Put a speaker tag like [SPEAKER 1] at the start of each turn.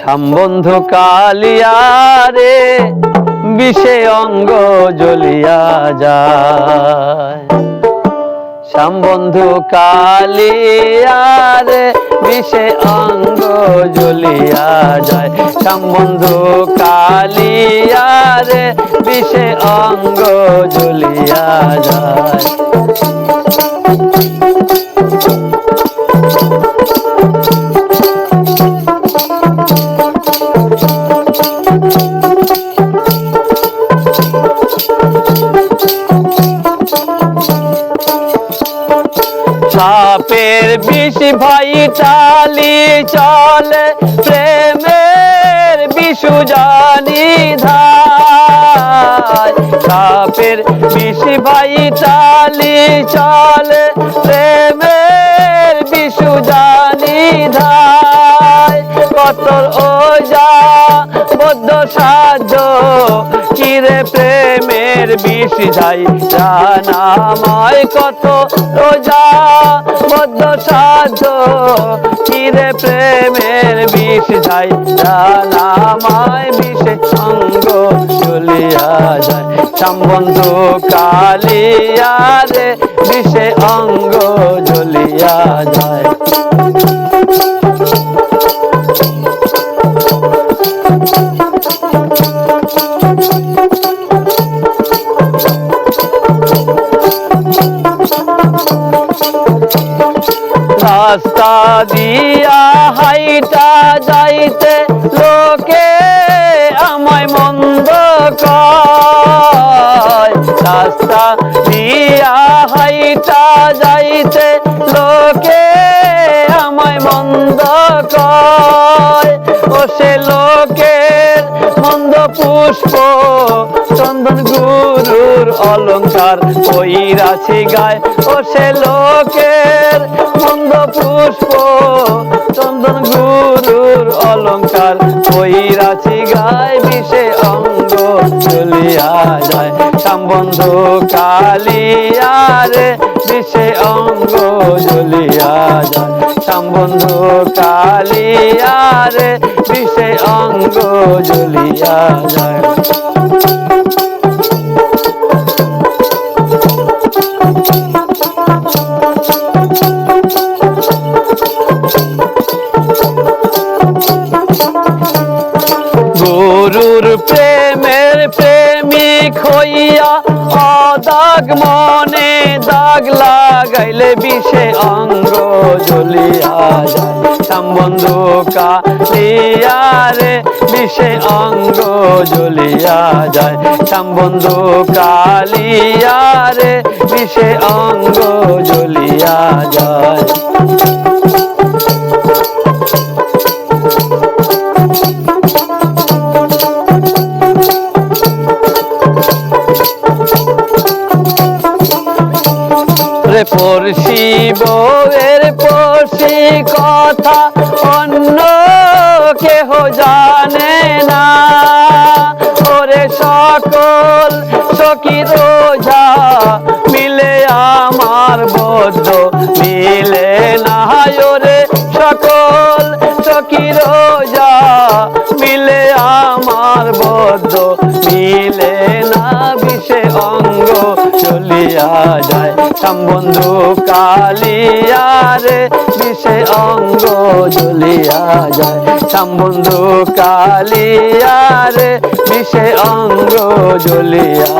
[SPEAKER 1] সম্বন্ধু কালিয়ারে বিষে অঙ্গ জ্বলিয়া যায়। সম্বন্ধু কালিয়ারে বিষে অঙ্গ জ্বলিয়া যায়। সম্বন্ধু কালিয়ারে বিষে অঙ্গ জ্বলিয়া যায়। সাপের বিষ ভাই চালি চলে, প্রেমের বিষু জানি ধায়। সাপের বিষ ভাই চালি চলে, প্রেমের বিষু জানি ধায়। কত ওজা, বদ্ধ সাহায্য কিরে বিষ যাই জানামায় কত রোজা বদ্ধ সাধ্য, কিরে প্রেমের বিষ যাই জানামায় বিষে অঙ্গ চলিয়া যায়। সম্বন্ধ কালিয়ারে বিষে অঙ্গ রাস্তা দিয়া হাইটা যাইতে লোকে আমায় মন্দ রাস্তা দিয়া হাইটা যাইতে লোকে আমায় মন্দ কয়। ও সে লোকের মন্দ পুষ্প, চন্দন গুরুর অলঙ্কার ওইরাছি গায় ও সে লোকের যায় সম্বন্ধ কালিয়ারে বিষে অঙ্গ জ্বলিয়া যায় সম্বন্ধ কালিয়ারে বিষে অঙ্গ জ্বলিয়া যায় অদাগ মনে দাগ লাগাইলে বিষে অঙ্গ জ্বলিয়া যায়। সম্বন্ধ কালিয়ারে বিষে অঙ্গ জ্বলিয়া যায়। বন্ধু কালিয়ারে বিষে অঙ্গ জ্বলিয়া যায়। রে পড়শি বউয়ের কথা অন্য কেহ জানে না। ওরে সকল সখী রোজা মিলে আমার বদ্ধ মিলে না। যায় সম্বন্ধ কালিয়ারে বিষে অঙ্গ জ্বলিয়া যায়। সম্বন্ধ কালিয়ারে বিষে অঙ্গ জ্বলিয়া